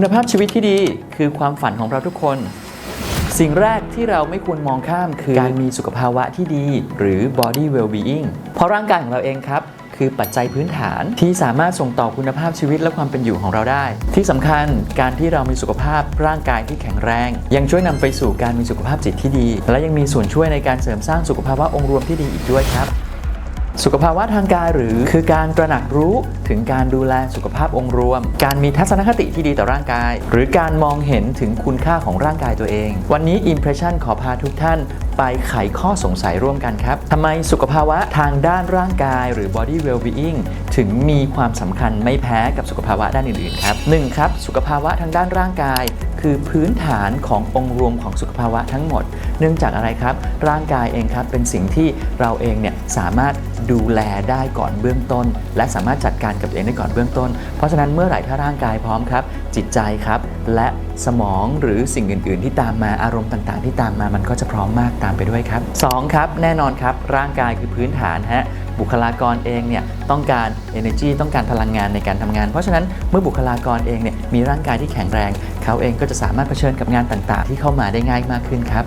คุณภาพชีวิตที่ดีคือความฝันของเราทุกคน สิ่งแรกที่เราไม่ควรมองข้ามคือการมีสุขภาวะที่ดี หรือ body well-being เพราะร่างกายของเราเองครับ คือปัจจัยพื้นฐานที่สามารถส่งต่อคุณภาพชีวิตและความเป็นอยู่ของเราได้ ที่สำคัญการที่เรามีสุขภาพร่างกายที่แข็งแรง ยังช่วยนำไปสู่การมีสุขภาพจิตที่ดี และยังมีส่วนช่วยในการเสริมสร้างสุขภาวะองค์รวมที่ดีอีกด้วยครับ สุขภาวะทางกายหรือคือการตระหนักรู้ถึงการดูแลสุขภาพองค์รวม การมีทัศนคติที่ดีต่อร่างกาย หรือการมองเห็นถึงคุณค่าของร่างกายตัวเอง วันนี้ Impression ขอพาทุกท่าน ไปไขข้อสงสัยร่วมกันครับทำไมสุขภาวะทางด้านร่างกาย หรือ body well-being ถึงมีความสำคัญไม่แพ้กับสุขภาวะด้านอื่นๆครับหนึ่งครับ สุขภาวะทางด้านร่างกาย คือพื้นฐานขององค์รวมของสุขภาวะทั้งหมด เนื่องจากอะไรครับ ร่างกายเองครับเป็นสิ่งที่เราเองเนี่ยสามารถดูแลได้ก่อนเบื้องต้น และสามารถจัดการกับเองได้ก่อนเบื้องต้น เพราะฉะนั้นเมื่อไหร่ถ้าร่างกายพร้อมครับ จิตใจครับและ สมองหรือสิ่งอื่น ๆ ที่ตามมาอารมณ์ต่างๆ ที่ตามมามันก็จะพร้อมมากตามไปด้วยครับสองครับ แน่นอนครับ ร่างกายคือพื้นฐานฮะบุคลากรเองเนี่ยต้องการ energy ต้องการพลังงานในการทำงาน เพราะฉะนั้นเมื่อบุคลากรเองเนี่ยมีร่างกายที่แข็งแรง เขาเองก็จะสามารถเผชิญกับงานต่างๆ ที่เข้ามาได้ง่ายมากขึ้นครับ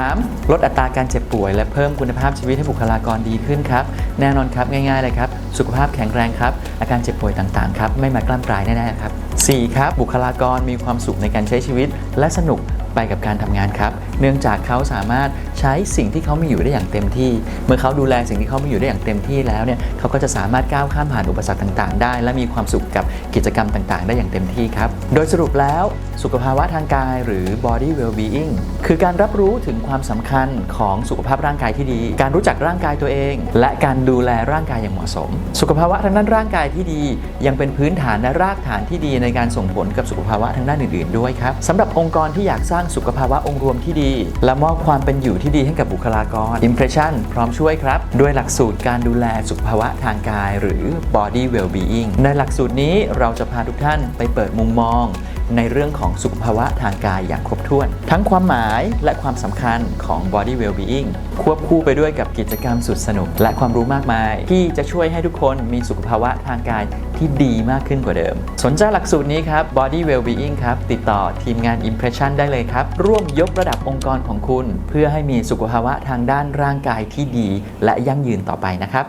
3. ลดอัตราการเจ็บป่วย และเพิ่มคุณภาพชีวิตให้บุคลากรดีขึ้นครับแน่นอนครับง่ายๆเลยครับสุขภาพแข็งแรงครับอาการเจ็บป่วยต่างๆครับไม่มากล้ามกลายแน่ๆครับ 4. ครับ บุคลากรมีความสุขในการใช้ชีวิต และสนุกไปกับการทำงานครับ เนื่องจากเขาสามารถใช้สิ่งที่เขามีอยู่ได้อย่างเต็มที่ เมื่อเขาดูแลสิ่งที่เขามีอยู่ได้อย่างเต็มที่แล้วเนี่ยเขาก็จะสามารถก้าวข้ามผ่านอุปสรรคต่างๆ ได้ และมีความสุขกับกิจกรรมต่างๆ ได้อย่างเต็มที่ครับ โดยสรุปแล้วสุขภาวะทางกายหรือ body well-being คือการรับรู้ถึงความสำคัญของสุขภาพร่างกายที่ดี การรู้จักร่างกายตัวเอง และการดูแลร่างกายอย่างเหมาะสม สุขภาวะทางด้านร่างกายที่ดี ยังเป็นพื้นฐานและรากฐานที่ดีในการส่งผลกับสุขภาวะทางด้านอื่นๆ ด้วยครับสำหรับองค์กรที่อยากสร้างสุขภาวะองค์รวมที่ดี และมอบความเป็นอยู่ที่ดีให้กับบุคลากร Impression พร้อมช่วยครับ ด้วยหลักสูตรการดูแลสุขภาวะทางกาย หรือ body well-being ในหลักสูตรนี้เราจะพาทุกท่านไปเปิดมุมมอง ในเรื่องของสุขภาวะทางกายอย่างครบถ้วน ทั้งความหมายและความสำคัญของ body well-being ควบคู่ไปด้วยกับกิจกรรมสุดสนุก และความรู้มากมาย ที่จะช่วยให้ทุกคนมีสุขภาวะทางกายที่ดีมากขึ้นกว่าเดิม สนใจหลักสูตรนี้ครับ body well-being ครับ ติดต่อทีมงาน impression ได้เลยครับ ร่วมยกระดับองค์กรของคุณ เพื่อให้มีสุขภาวะทางด้านร่างกายที่ดี และยั่งยืนต่อไปนะครับ